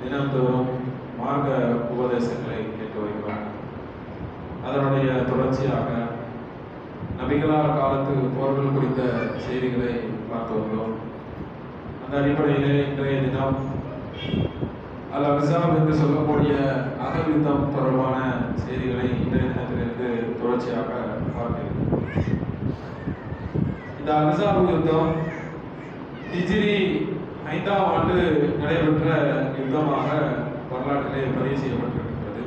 தினந்தோறும் மார்க்க உபதேசங்களை கேட்டு வருகிறோம் அதனுடைய தொடர்ச்சியாக நபிகளார் காலத்து போர்கள் குறித்த செய்திகளை பார்த்து வந்தோம் அந்த அடிப்படையிலே இன்றைய தினம் அல்ல விசாரம் என்று சொல்லக்கூடிய அகல் தொடர்பான செய்திகளை இன்றைய தினத்திலிருந்து தொடர்ச்சியாக பார்க்கிறோம் இந்த அகசாபு யுத்தம் ஹிஜ்ரி ஐந்தாம் ஆண்டு நடைபெற்ற யுத்தமாக வரலாற்றிலே பதிவு செய்யப்பட்டிருக்கிறது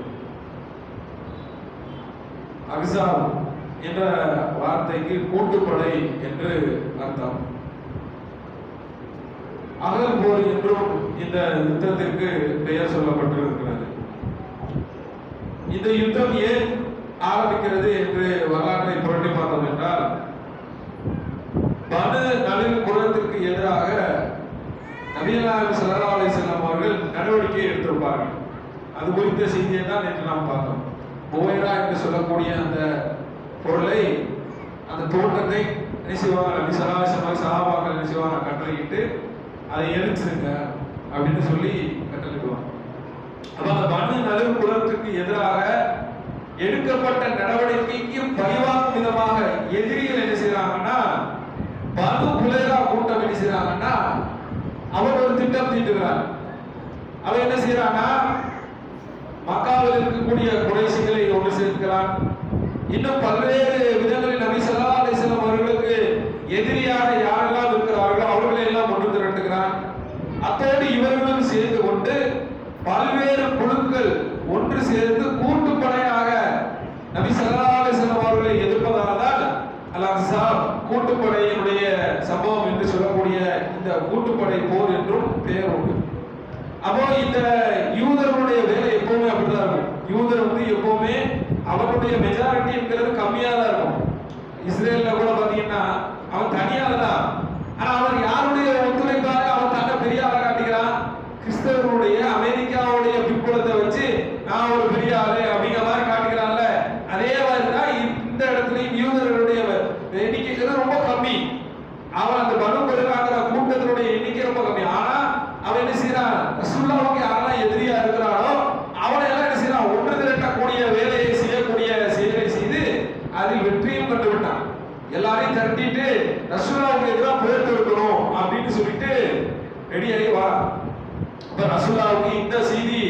அகசாப் என்ற வார்த்தைக்கு கூட்டுப்படை என்று அர்த்தம். அகல் போர் என்றும் இந்த யுத்தத்திற்கு பெயர் சொல்லப்பட்டிருக்கிறது. இந்த யுத்தம் ஏன் ஆரம்பிக்கிறது என்று வரலாற்றை புரட்டி பார்த்தோம் என்றால் பனு நலின் குலத்திற்கு எதிராக நபியல்லாஹு ஸல்லல்லாஹு செல்லும் அவர்கள் நடவடிக்கை எடுத்திருப்பார்கள். அது குறித்த செய்தியை தான் நேற்று நாம் பார்த்தோம். புவைரா என்று சொல்லக்கூடிய அந்த பொருளை அந்த தோட்டத்தை என்ன செய்வாங்க நபி ஸல்லல்லாஹு அலைஹி என்ன செய்வாங்க கட்டளையிட்டு அதை எரிச்சிருங்க அப்படின்னு சொல்லி கட்டளிடுவாங்க அப்ப அந்த பனு நலின் குலத்திற்கு எதிராக எடுக்கப்பட்ட நடவடிக்கைக்கு பழிவாங்கும் விதமாக எதிரிகள் என்ன செய்யறாங்கன்னா பனு புலேரா கூட்டம் என்ன செய்யறாங்கன்னா அவர் ஒரு திட்டம் தீட்டுகிறார் அவன் என்ன செய்யறான்னா மக்காவில் இருக்கக்கூடிய குறைசிகளை ஒன்று சேர்க்கிறான். இன்னும் பல்வேறு விதங்களில் நபி ஸல்லல்லாஹு அலைஹி அவர்களுக்கு எதிரியாக யார் இருக்கிறார்களோ அவர்களை எல்லாம் ஒன்று திரட்டுகிறான் அத்தோடு இவர்களும் சேர்ந்து கொண்டு பல்வேறு குழுக்கள் ஒன்று சேர்ந்து கூட்டுப்படையாக நபி ஸல்லல்லாஹு அலைஹி அவர்களை எதிர்ப்பதால் தான் அல் அஹ்ஸாப் கூட்டுப்படையினுடைய சம்பவம் என்று சொல்லக்கூடிய இந்த கூட்டுப்படை போர் என்றும் பெயர் உண்டு. அப்போ இந்த யூதர்களுடைய வேலை எப்பவுமே அப்படிதான் இருக்கும். யூதர் வந்து எப்பவுமே அவருடைய மெஜாரிட்டிங்கிறது கம்மியா தான் இருக்கும். இஸ்ரேல்ல கூட பாத்தீங்கன்னா அவன் தனியாக தான் ஆனா அவன் யாருடைய ஒத்துழைப்பாக அவன் தன்னை பெரிய ஆளா காட்டிக்கிறான் கிறிஸ்தவர்களுடைய அமெரிக்காவுடைய பின்புலத்தை வச்சு நான் ஒரு பெரிய ஆளு அப்படிங்கிற மாதிரி காட்டுகிறான்ல அதே மாதிரி தான் இந்த இடத்துலயும் யூதர்களுடைய எண்ணிக்கைங்கிறது ரொம்ப கம்மி அவன் அந்த பனு பெருகாங்கிற கூட்டத்தினுடைய எண்ணிக்கை ரொம்ப கம்மி ஆனா அவன் என்ன செய்யறான் ரசூல்லாவுக்கு யாரெல்லாம் எதிரியா இருக்கிறானோ அவனை எல்லாம் என்ன செய்யறான் ஒன்று திரட்டக்கூடிய வேலையை செய்யக்கூடிய செயலை செய்து அதில் வெற்றியும் கண்டு விட்டான் எல்லாரையும் திரட்டிட்டு ரசூல்லாவுக்கு எதிராக போர் தொடுக்கணும் அப்படின்னு சொல்லிட்டு ரெடி ஆகி வா. அப்ப ரசுல்லாவுக்கு இந்த செய்தி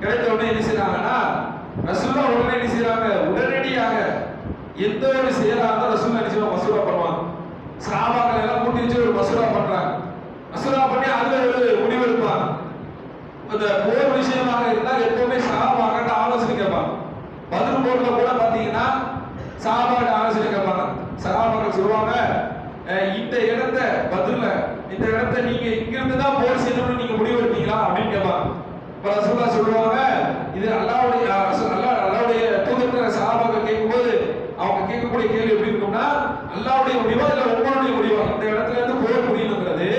கிடைத்த உடனே என்ன செய்யறாங்கன்னா ரசுல்லா உடனே என்ன செய்யறாங்க உடனடியாக எந்த ஒரு செயலாக இருந்தாலும் ரசூல்லா என்ன செய்வாங்க? மசூரா பண்ணுவாங்க. சாபாக்கள் எல்லாம் கூட்டி வச்சு ஒரு மசூரா பண்றாங்க. மசூரா பண்ணி அதுல ஒரு முடிவெடுப்பாங்க இந்த போர் விஷயமாக இருந்தால் எப்பவுமே சாபாக்கிட்ட ஆலோசனை கேட்பாங்க. பதில் போர்ல கூட பாத்தீங்கன்னா சாபாக்கிட்ட ஆலோசனை கேட்பாங்க. சஹாபாக்கள் சொல்லுவாங்க இந்த இடத்த பதில இந்த இடத்த நீங்க இங்க இருந்து தான் போர் செய்யணும்னு நீங்க முடிவு எடுத்தீங்களா? அப்படின்னு கேட்பாங்க இப்ப ரசூல்லா சொல்லுவாங்க இது அல்லாவுடைய அல்லா அல்லாவுடைய தூதர் சாபாக கேட்கும்போது அவங்க கேட்கக்கூடிய கேள்வி எப்படி இருக்கும்னா அல்லாவுடைய முடிவா இல்ல ஒவ்வொருடைய முடிவா இந்த இடத்துல இருந்து போர் முடியுங்கிறது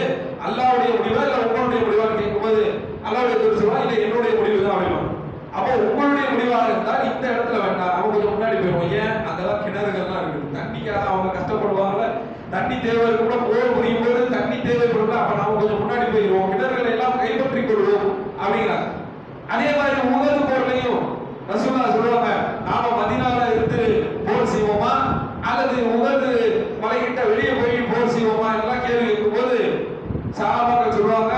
அல்லாவுடைய முடிவா இல்ல ஒவ்வொருடைய முடிவா கேட்கும்போது அல்லாவுடைய தூதர் சொல்லுவா இல்ல என்னுடைய முடிவு தான் அப்படின்னு அப்போ உங்களுடைய முடிவாக இருந்தால் இந்த இடத்துல வேண்டாம். அவங்க கொஞ்சம் முன்னாடி போயிருவோம் ஏன்? அதெல்லாம் கிணறுகள்லாம் இருக்குது. தண்ணிக்காக அவங்க கஷ்டப்படுவாங்க தண்ணி தேவை கூட போர் முடியும் போது தண்ணி தேவைப்படும் அப்ப நாம கொஞ்சம் முன்னாடி போயிடுவோம் கிணறுகளை எல்லாம் கைப்பற்றிக் கொள்வோம் அப்படிங்கிறாங்க அதே மாதிரி உகது போர்லையும் ரசூல்லா சொல்லுவாங்க நாம மதினால இருந்து போர் செய்வோமா அல்லது உகது மலைகிட்ட வெளியே போய் போர் செய்வோமா எல்லாம் கேள்வி கேட்கும்போது சஹாபாக்கள் சொல்லுவாங்க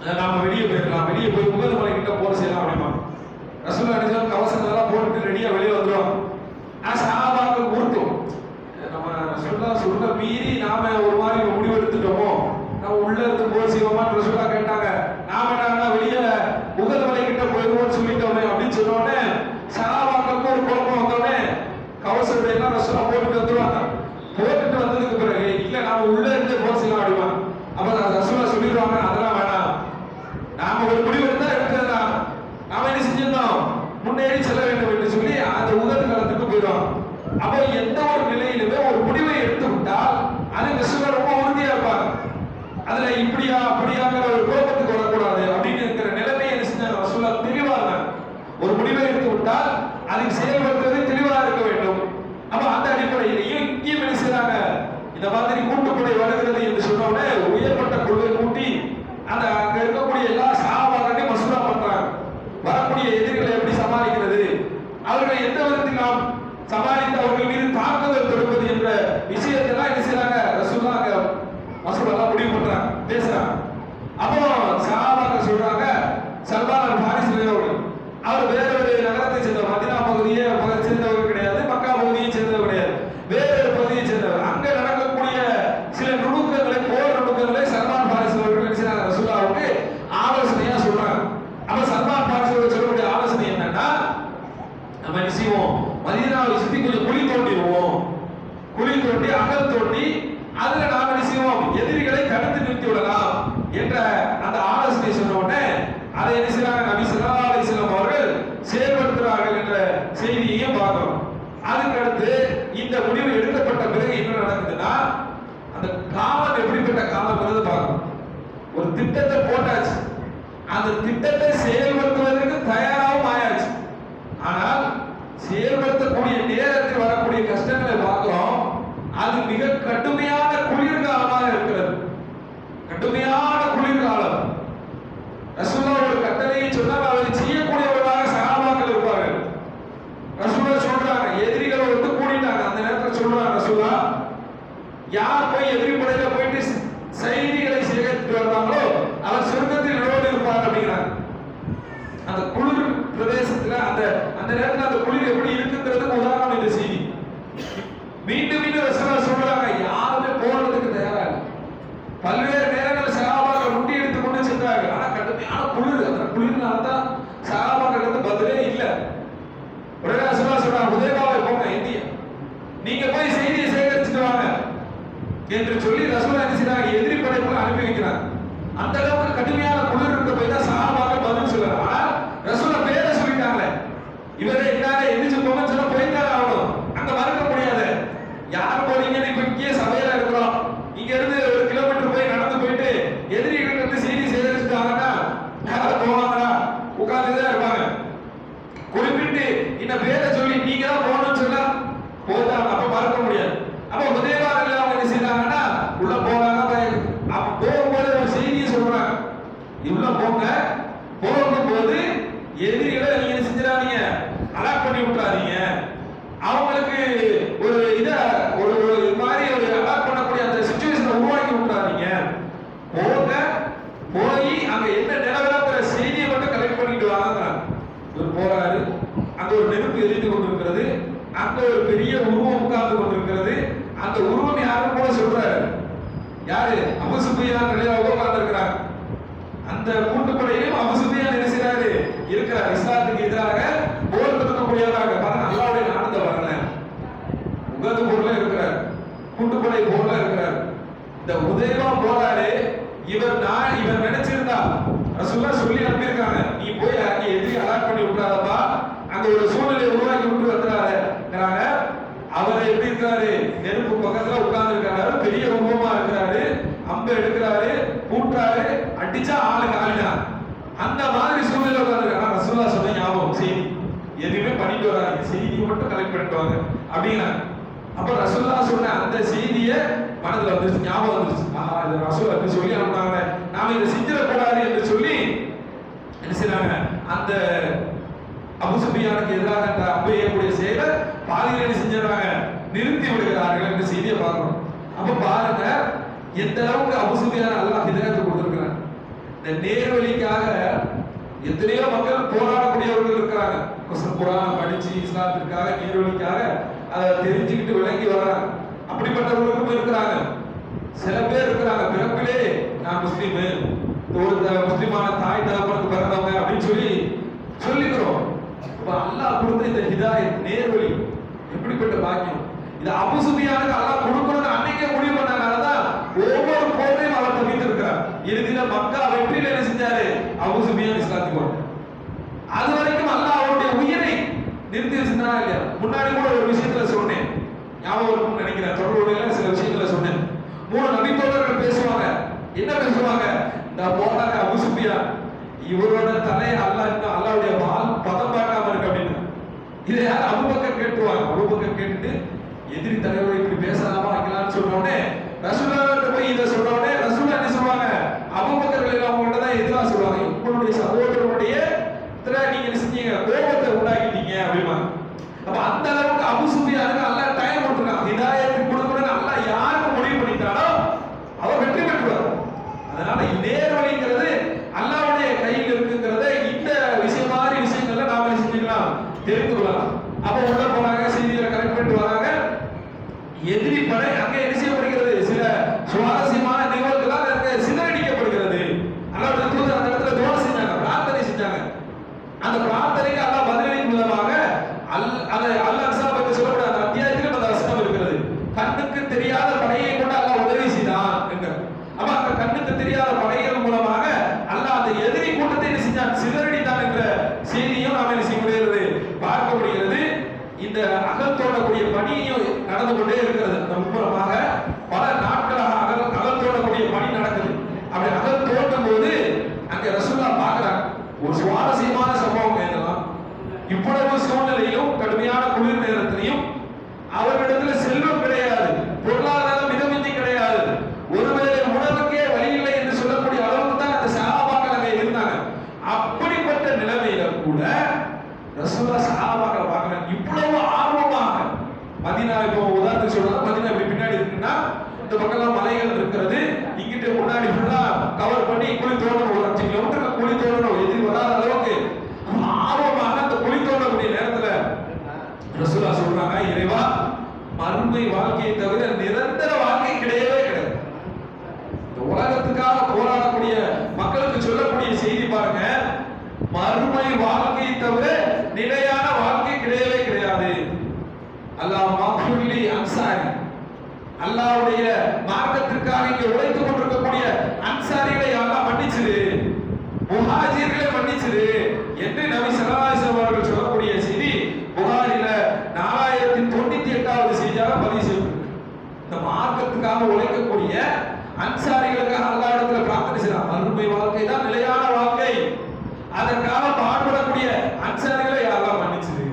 அஹ் நாம வெளியே போயிடலாம் வெளியே போய் உகது மலைகிட்ட போர் செய்யலாம் அப்படிமா ரசூல்லா நிஜம் கவசங்கள் எல்லாம் போட்டுட்டு ரெடியா வெளியே வந்துருவாங்க ஆனா சஹாபாக்கள் ஊர்த்தோம் நம்ம ரசூல்லா சொல்ல மீறி நாம ஒரு மாதிரி முடிவு எடுத்துட்டோமோ நம்ம உள்ள இருந்து போர் செய்வோமான்னு ரசூல்லா கேட்டாங்க நாம என்ன வெளியே உகது மலை கிட்ட போயிடுவோம்னு சொல்லிட்டோமே அப்படின்னு சொன்ன உடனே சஹாபாக்களுக்கு ஒரு குழப்பம் வந்தோடனே கவசத்தை எல்லாம் ரசூலா போட்டுட்டு வந்துருவாங்க போட்டுட்டு வந்ததுக்கு பிறகு இல்ல நாம உள்ள இருந்து போர் செய்யலாம் அப்படிமா அப்ப ரசூலா சொல்லிடுவாங்க அதெல்லாம் வேணாம் நாம ஒரு முடிவு எடுத்தா எடுத்ததுதான் நாம என்ன செஞ்சிருந்தோம் முன்னேறி செல்ல வேண்டும் என்று சொல்லி அந்த உதவி காலத்துக்கு போயிடுவாங்க அப்போ எந்த ஒரு நிலையிலுமே ஒரு முடிவை எடுத்து விட்டால் அது ரசூலா ரொம்ப உறுதியா இருப்பாங்க அதுல இப்படியா அப்படியாங்கிற ஒரு குழப்பத்துக்கு வரக்கூடாது அப்படின்னு இருக்கிற நிலைமையை என்ன செஞ்சாங்க ரசூலா தெளிவா இருந்தாங்க ஒரு முடிவை எடுத்து விட்டால் அதுக்கு செயல்படுத்துறது தெளிவா இருக்க வேண்டும். அப்ப அந்த அடிப்படையில் இங்கேயும் என்ன செய்றாங்க? இந்த மாதிரி கூட்டுப்படை வருகிற என்று சொன்ன உடனே உயர்மட்ட குழுவை கூட்டி அந்த அங்க இருக்கக்கூடிய எல்லா சகாபாக்களையும் மசூரா பண்றாங்க வரக்கூடிய எதிரிகளை எப்படி சமாளிக்கிறது அவர்களை எந்த விதத்தில் நாம் சமாளித்து அவர்கள் மீது தாக்குதல் தொடுப்பது என்ற விஷயத்தெல்லாம் என்ன செய்றாங்க ரசூலா அங்க மசூலாலாம் முடிவு பண்றாங்க பேசுறாங்க அப்போ சஹாபாக்கள் சொல்றாங்க சல்மான் அல் ஃபாரிஸ் அவர்கள் அவர் வேற ஒரு நகரத்தை சேர்ந்தவர் மதினா பகுதியை பகுதியை சேர்ந்தவர் கிடையாது மக்கா பகுதியை சேர்ந்தவர் கிடையாது வேற ஒரு பகுதியை சேர்ந்தவர் அங்க நடக்கக்கூடிய சில நுணுக்கங்களை போர் நுணுக்கங்களை சல்மான் ஃபாரிஸ் அவர்கள் என்ன செய்றாங்க ரசூலாவுக்கு ஆலோசனையா சொல்றாங்க அப்ப சல்மான் ஃபாரிஸ் அவர்கள் சொல்லக்கூடிய ஆலோசனை என்னன்னா நம்ம என்ன செய்வோம் மதீனாவை சுத்தி கொஞ்சம் குழி தோண்டிடுவோம் குழி தோண்டி அகல் தோண்டி அதுல நாம் என்ன செய்வோம் எதிரிகளை தடுத்து நிறுத்தி விடலாம் என்ற அந்த ஆலோசனை சொன்ன உடனே அதை என்ன செய்யறாங்க நபி ஸல்லல்லாஹு அலைஹி அவர்கள் செயல்படுத்துறார்கள் என்ற செய்தியையும் பார்க்கிறோம் அதுக்கு அடுத்து இந்த முடிவு எடுக்கப்பட்ட பிறகு என்ன நடக்குதுன்னா அந்த காலம் எப்படிப்பட்ட காலம் பார்க்கணும். ஒரு திட்டத்தை போட்டாச்சு. அந்த திட்டத்தை செயல்படுத்துவதற்கு தயாராகவும் ஆயாச்சு. ஆனால் செயல்படுத்தக்கூடிய நேரத்தில் வரக்கூடிய கஷ்டங்களை பார்க்கிறோம். மிக கடுமையான குளிர்காலமாக இருக்கிறது கடுமையான குளிர்காலம் ரசூலா ஒரு கட்டளையை சொன்னால் அதை செய்யக்கூடியவர்களாக சகாபாக்கள் இருப்பார்கள் ரசூலா சொல்றாங்க எதிரிகள் வந்து கூடிட்டாங்க அந்த நேரத்தில் சொல்றாங்க ரசூலா யார் போய் எதிரி படையில போயிட்டு செய்திகளை சேகரித்து வர்றாங்களோ அவர் சொர்க்கத்தில் ரோடு இருப்பார் அப்படிங்கிறாங்க அந்த குளிர் பிரதேசத்துல அந்த அந்த நேரத்துல அந்த குளிர் எப்படி இருக்குங்கிறதுக்கு உதாரணம் இந்த செய்தி மீண்டும் மீண்டும் ரசனா சொல்றாங்க யாருமே போறதுக்கு தயாரா பல்வேறு நேரங்கள் சகாபாக்கள் முட்டி எடுத்து கொண்டு சென்றாங்க ஆனா கடுமையான குளிர். அந்த குளிர்னால தான் சகாபாக்கள் வந்து பதிலே இல்லை. உடனே ரசனா சொல்றாங்க உதயபாவை போங்க இந்தியா. நீங்க போய் செய்தியை சேகரிச்சுட்டு வாங்க என்று சொல்லி ரசூலா என்ன செய்றாங்க எதிரி படைப்புல அனுப்பி வைக்கிறாங்க. அந்த அளவுக்கு கடுமையான குளிர் இருக்க போய் தான் சகாபாக்கள் பதில் சொல்றாங்க. ஆனால் ரசூலா பேரை சொல்லிட்டாங்களே. இவரே யார் போறீங்கன்னு இப்ப இங்கேயே சபையில இருக்கிறோம் இங்க இருந்து ஒரு கிலோமீட்டர் போய் நடந்து போயிட்டு எதிரிகள் வந்து செய்தி சேகரிச்சுட்டாங்கன்னா யாரும் போவாங்களா உட்கார்ந்து தான் இருப்பாங்க குறிப்பிட்டு இந்த பேரை சொல்லி நீங்க தான் போகணும்னு சொல்ல போதான் அப்ப மறக்க முடியாது அப்ப உதயவாரில் அவங்க என்ன செய்றாங்கன்னா உள்ள போறாங்க பய- அப்ப போகும்போது ஒரு செய்தியை சொல்றாங்க உள்ள போங்க போகும்போது எதிரிகளை நீங்க என்ன செஞ்சிடாதீங்க அலாக் பண்ணி விட்டுறாதீங்க அவங்களுக்கு ஒரு இத ஒரு ஒரு இது மாதிரி ஒரு அலாக் பண்ணக்கூடிய அந்த சுச்சுவேஷனை உருவாக்கி விட்டுறாதீங்க போங்க போய் அங்க என்ன நிலவரங்கிற செய்தியை மட்டும் கலெக்ட் பண்ணிட்டு வாங்குறாங்க இவர் போறாரு அங்க ஒரு நெருப்பு எரிந்து கொண்டிருக்கிறது அங்க ஒரு பெரிய உருவம் உட்கார்ந்து கொண்டிருக்கிறது அந்த உருவம் யாரும் கூட சொல்றாரு யாரு அபசுபியான் நிலையாக உட்கார்ந்து இருக்கிறாங்க அந்த கூட்டுப்படையிலும் அபசுபியான் என்ன செய்றாரு இருக்கிறார். இஸ்லாத்துக்கு எதிராக போர் முடியாதாங்க பாருங்க அல்லாவுடைய நாணத்தை வரல உகது போர்ல இருக்கிறார். கூட்டுப்படை போர்ல இருக்கிறார். இந்த உதயமா போறாரு இவர் நான் இவர் நினைச்சிருந்தா ரசூல்லா சொல்லி அனுப்பியிருக்காங்க. நீ போய் அங்க எதிரி அலாட் பண்ணி விட்டுறாதப்பா. அங்க ஒரு சூழ்நிலையை உருவாக்கி விட்டு வந்துறாருங்கிறாங்க அவர் எப்படி இருக்காரு நெருப்பு பக்கத்துல உட்கார்ந்து இருக்காரு பெரிய உருவமா இருக்கிறாரு. அம்பு எடுக்கிறாரு. கூட்டுறாரு. அடிச்சா ஆளு காலிதான் அந்த மாதிரி சூழ்நிலை உட்கார்ந்து ரசூல்லா சொன்ன ஞாபகம் செய்தி எதுவுமே பண்ணிட்டு வராங்க செய்தியை மட்டும் கலெக்ட் பண்ணிட்டு வாங்க. அப்படின்னா அப்ப ரசூல்லா சொன்ன அந்த செய்தியை மனதுல வந்துருச்சு ஞாபகம் வந்துருச்சு. ஆஹா இது ரசூல் அப்படி சொல்லி அனுப்புனாங்க நாம இதை செஞ்சிடக்கூடாது என்று சொல்லி என்ன அந்த அபுசுபியானுக்கு எதிராக அந்த அம்பையக்கூடிய செயலை பாதியில் என்ன செஞ்சிடறாங்க. நிறுத்தி விடுகிறார்கள் என்ற செய்தியை பார்க்கணும். அப்ப பாருங்க எந்த அளவுக்கு அபுசுபியான அல்லாஹ் ஹிதாயத்தை கொடுத்திருக்கிறான். இந்த நேர்வழிக்காக எத்தனையோ மக்கள் போராடக்கூடியவர்கள் இருக்கிறாங்க. குசல் குரான் படிச்சு இஸ்லாத்திற்காக நேர்வழிக்காக அதை தெரிஞ்சுக்கிட்டு விளங்கி வர்றாங்க. அப்படிப்பட்டவர்களுக்கும் இருக்கிறாங்க. சில பேர் இருக்கிறாங்க. பிறப்பிலே நான் முஸ்லீமு ஒரு முஸ்லீமான முஸ்லிமான தாய் தகப்பனுக்கு பிறந்தவங்க அப்படின்னு சொல்லி சொல்லிக்கிறோம். இப்ப அல்லாஹ் கொடுத்த இந்த ஹிதாயத் நேர்வழி எப்படிப்பட்ட பாக்கியம்? இது அபுசுபியானுக்கு அல்லாஹ் கொடுக்கணும்னு அன்னைக்கே முடிவு பண்ணனாலதான் ஒவ்வொரு போரையும் அவர் தவித்து இருக்கிறார் இறுதியில வெற்றியில என்ன இஸ்லாத்துக்கு அது வரைக்கும் அல்லாஹ் அவருடைய உயிரை நிறுத்தி வச்சிருந்தா இல்லையா? முன்னாடி கூட ஒரு விஷயத்துல சொன்னேன். ஞாபகம் நினைக்கிறேன். தொடர்புடைய சில விஷயங்களை சொன்னேன். மூணு நபி தோழர்கள் பேசுவாங்க. என்ன பேசுவாங்க? இந்த போனாங்க அவுசுபியா இவரோட தலை அல்லாஹ் இன்னும் அல்லாவுடைய பால் பதம் பார்க்காம இருக்கு அப்படின்னு. இதை யார் அபுபக்கர் கேட்டுருவாங்க? அபுபக்கர் கேட்டுட்டு எதிரி தலைவர் இப்படி பேசலாமா? வைக்கலாம்னு சொன்ன உடனே ரசூலாட்ட போய் இதை சொன்ன உடனே ரசூலா என்ன சொல்லுவாங்க? அபுபக்கர் அவங்கள்ட்ட தான் எதிரா சொல்லுவாங்க உங்களுடைய சகோதரனுடைய இதுல நீங்க என்ன செஞ்சீங்க கோபத்தை உண்டாக்கிட்டீங்க அப்படிமா அப்ப அந்த அளவுக்கு அபு சுஃபியானுக்கு அல்லாஹ் டைம் கொடுத்துருக்கான் ஹிதாயத்து கொடுக்கணும்னு அல்லாஹ் யாருக்கு முடிவு பண்ணிட்டாரோ அவர் வெற்றி பெற்றுவார் அதனால நேர்வழிங்கிறது அல்லாஹ்வுடைய கையில் இருக்குங்கிறத இந்த விஷயம் மாதிரி விஷயங்கள்ல நாம என்ன செஞ்சுக்கலாம் தெரிந்து கொள்ளலாம் அப்ப உள்ள போனாங்க செய்திகளை கரெக்ட் பண்ணிட்டு வராங்க எதிரி படை அங்க என்ன செய்யப்படுகிறது சில சுவாரஸ்யமான நிகழ்வுகளால் அங்க சிதறடிக்கப்படுகிறது அல்லாஹ்வுடைய தூதர் அந்த இடத்துல துவா செஞ்சாங்க பிரார்த்தனை செஞ்சாங்க அந்த பிரார்த்தனைக்கு அல்லாஹ் பதிலளிக்கும் விதமாக அல் அதை அல் அன்சாப் என்று சொல்லக்கூடிய அந்த அத்தியாயத்திலும் அந்த வசனம் இருக்கிறது கண்ணுக்கு தெரியாத படையை கொண்டு அல்லாஹ் உதவி செய்தான் என்கிற அப்ப அந்த கண்ணுக்கு தெரியாத படைகள் மூலமாக அல்லாஹ் அந்த எதிரி கூட்டத்தை என்ன செஞ்சான் சிதறடித்தான் என்ற செய்தியும் நாம் என்ன செய்ய முடிகிறது பார்க்க முடிகிறது இந்த அகத்தோடக்கூடிய பணியும் நடந்து கொண்டே இருக்கிறது அந்த முன்புறமாக பல நாட்களாக அகல் அகத்தோடக்கூடிய பணி நடக்குது அப்படி அகல் தோண்டும் போது அங்க ரசூல்லா பார்க்கறாங்க ஒரு சுவாரஸ்யமான சம்பவம் என்னலாம் இவ்வளவு சூழ்நிலையிலும் கடுமையான குளிர் நேரத்திலையும் அவர்களிடத்தில் செல்வம் கிடையாது. பொருளாதார மிதமிஞ்சி கிடையாது ஒருவேளை உணவுக்கே வழி இல்லை என்று சொல்லக்கூடிய அளவுக்கு தான் அந்த சகாபாக்கள் அங்கே இருந்தாங்க அப்படிப்பட்ட நிலைமையில கூட ரசூலா சகாபாக்களை பார்க்கறாங்க இவ்வளவு ஆர்வமாக மதினா இப்போ உதாரணத்துக்கு சொல்லலாம் மதினா இப்படி பின்னாடி இருக்குன்னா இந்த பக்கம்லாம் மலைகள் இருக்கிறது இங்கிட்டு முன்னாடி ஃபுல்லா கவர் பண்ணி குழி தோண்டணும் ஒரு அஞ்சு கிலோமீட்டர் குழி தோண்டணும் எதிரி வராத அளவுக்கு ஆர்வமாக அந்த குழி தோண்டக்கூடிய நேரத்துல ரசூலா சொல்றாங்க இறைவா மறுமை வாழ்க்கையை தவிர நிரந்தர வாழ்க்கை கிடையவே கிடையாது இந்த உலகத்துக்காக போராடக்கூடிய மக்களுக்கு சொல்லக்கூடிய செய்தி பாருங்க மறுமை வாழ்க்கையை தவிர நிலையான வாழ்க்கை கிடையவே கிடையாது அல்லாஹ் மக்ஃபுல்லி அன்சாரி அல்லாஹ்வுடைய மார்க்கத்திற்காக இங்கே உழைத்துக் கொண்டிருக்கக்கூடிய அன்சாரிகளை அல்லாஹ் மன்னிச்சிரு முஹாஜிர்களை மன்னிச்சிரு என்று நபி சலாசம் அவர்கள் சொல்லக்கூடிய செய்தி புகாரில நாலாயிரத்தி தொண்ணூத்தி எட்டாவது செய்தியாக பதிவு செய்யப்பட்டு இந்த மார்க்கத்துக்காக உழைக்கக்கூடிய அன்சாரிகள் அல்லாஹ் இடத்துல பிரார்த்தனை செய்யலாம் மறுமை வாழ்க்கை தான் நிலையான வாழ்க்கை அதற்காக பாடுபடக்கூடிய அன்சாரிகளை யாரெல்லாம் மன்னிச்சிரு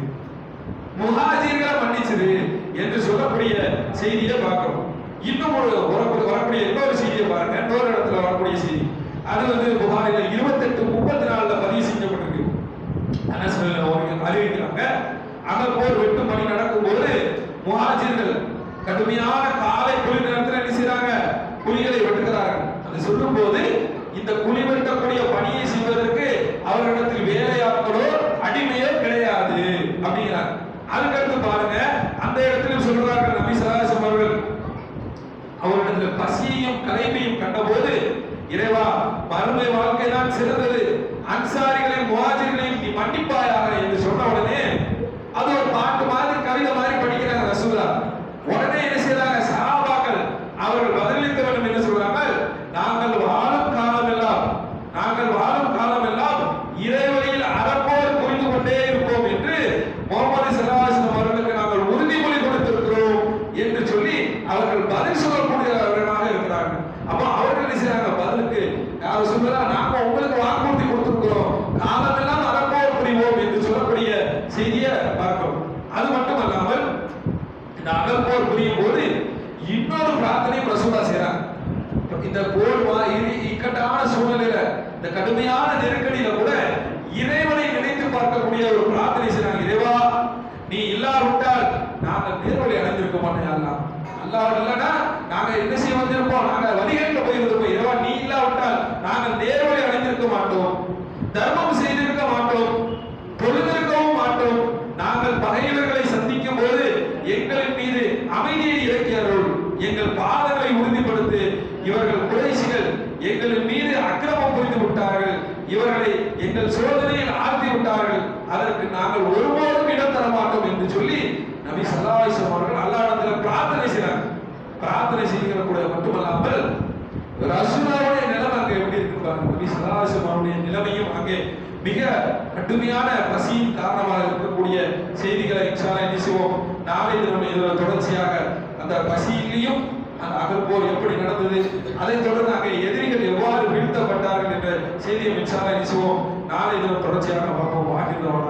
முஹாஜிர்களை மன்னிச்சிரு என்று சொல்லக்கூடிய செய்தியை பார்க்கிறோம் இன்னும் ஒரு வரக்கூடிய வரக்கூடிய இன்னொரு செய்தியை பாருங்க இன்னொரு இடத்துல வரக்கூடிய செய்தி அது வந்து புகாரில இருபத்தெட்டு முப்பத்தி நாலுல பதிவு செய்யப்பட்டிருக்கு அனஸ்ல அவர்கள் அறிவிக்கிறாங்க அங்க போர் வெட்டு பணி நடக்கும்போது முஹாஜிர்கள் கடுமையான காலை குளிர் நேரத்தில் என்ன செய்யறாங்க குழிகளை வெட்டுகிறார்கள். அது சொல்லும் போது இந்த குழி வெட்டக்கூடிய பணியை செய்வதற்கு அவர்களிடத்தில் வேலையாட்களோ அடிமையோ கிடையாது அப்படிங்கிறார். அதுக்கடுத்து பாருங்க அந்த இடத்திலும் சொல்றார்கள் நபி சதாசம் அவர்கள். அவரிடத்தில் பசியையும் கலைமையும் கண்டபோது இறைவா மறுமை வாழ்க்கை தான் சிறந்தது. அன்சாரி முவாஜிர்களையும் நீ மன்னிப்பாயாக என்று சொன்ன உடனே அது ஒரு பாட்டு மாதிரி கவிதை மாதிரி படிக்கிறாங்க ரசூலா உடனே என்ன செய்யறாங்க சஹாபாக்கள் அவர்கள் பதிலளிக்க வேண்டும் என்ன சொல்றாங்க நாங்கள் வாழும் காலம் எல்லாம் நாங்கள் வாழும் காலம் எல்லாம் இறைவழியில் அறப்போர் புரிந்து கொண்டே இருப்போம் என்று முகமது சல்லாஹம் அவர்களுக்கு நாங்கள் உறுதிமொழி கொடுத்திருக்கிறோம் என்று சொல்லி அவர்கள் பதில் சொல்லக்கூடியவர்களாக இருக்கிறார்கள் அப்ப அவர்கள் என்ன செய்றாங்க பதிலுக்கு யார் சொல்லலாம் நாங்க உங்களுக்கு வாக்குறுதி கொடுத்திருக்கிறோம் காலமெல்லாம் அறப்போர் புரிவோம் என்று சொல்லக்கூடிய செய்தியை பார்க்கிறோம் அது மட்டுமல்லாமல் இந்த அகப்போர் புரியும் போது இன்னொரு பிரார்த்தனையும் ரசூலா செய்யறாங்க. இந்த கோல்வா இக்கட்டான சூழ்நிலையில இந்த கடுமையான நெருக்கடியில கூட இறைவனை நினைத்து பார்க்கக்கூடிய ஒரு பிரார்த்தனை செய்யறாங்க இறைவா நீ இல்லாவிட்டால் நாங்கள் நேர்வழி அடைந்திருக்க மாட்டோம் யாரெல்லாம்? அல்லாஹ் இல்லைன்னா நாங்க என்ன செய்ய வந்திருப்போம்? நாங்க வழிகேட்டுல போயிருந்திருப்போம். இறைவா நீ இல்லாவிட்டால் நாங்கள் நேர்வழி அடைந்திருக்க மாட்டோம். சோதனையில் ஆழ்த்தி விட்டார்கள். அதற்கு நாங்கள் ஒருபோதும் இடம் தர மாட்டோம் என்று சொல்லி நபி சல்லாஹம் அவர்கள் அல்லாஹ்விடத்தில் பிரார்த்தனை செய்றாங்க பிரார்த்தனை செய்கிற கூட மட்டுமல்லாமல் ரசூலாவுடைய நிலைமை அங்கே எப்படி இருக்கு பாருங்க. நபி சல்லாஹம் அவருடைய நிலைமையும் அங்கே மிக கடுமையான பசியின் காரணமாக இருக்கக்கூடிய செய்திகளை இன்ஷால்லா என்ன செய்வோம். நாளை தினம் இதில் தொடர்ச்சியாக அந்த பசியிலையும் அந்த அகழ்போர் எப்படி நடந்தது? அதைத் தொடர்ந்து அங்கே எதிரிகள் எவ்வாறு வீழ்த்தப்பட்டார்கள் என்ற செய்தியை மின்சார செய்வோம் நாளை தினம் தொடர்ச்சியாக பார்ப்போம். வாக்கின்றவன்